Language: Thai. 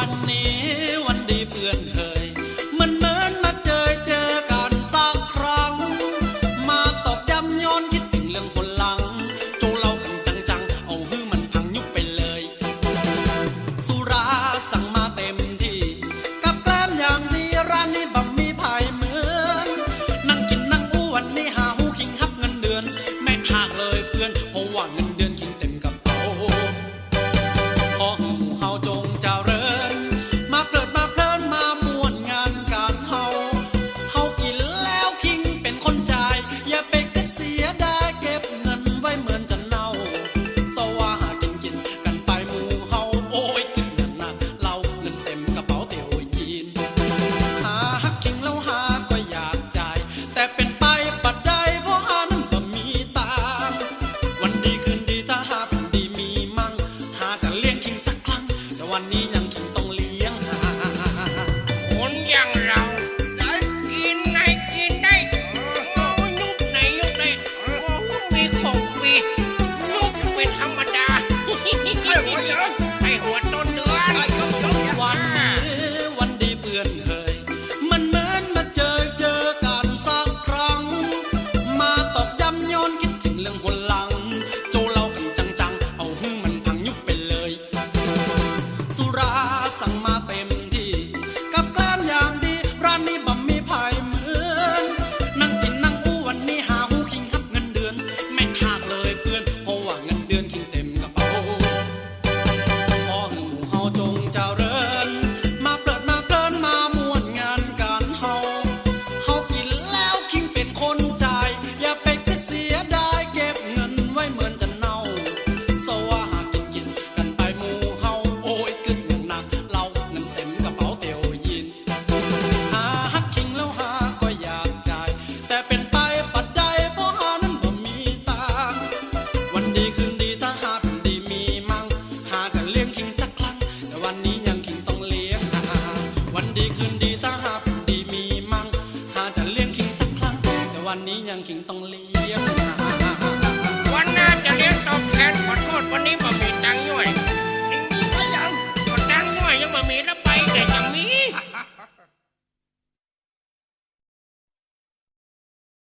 วันนี้วันดีเพื่อนเคยมันเหมือนมาเจอเจอกันสักครั้ง มาตอกย้ำย้อนคิดถึงเรื่องคนหลัง โจเล่ากันจังๆเอาฮือมันพังยุบไปเลย สุราสั่งมาเต็มที่ กับแกล้มอย่างนี้ร้านนี้บะหมี่พายเหมือนนั่งกินนั่งอ้วนนี่หาหูคิงฮับเงินเดือน ไม่หากเลยเพื่อนเพราะว่าเงินเดือนคิงเต็มกระเป๋าขอหือ วันนี้ยังขิงต้องเลี้ยงวันหน้าจะเลี้ยงตอบแทน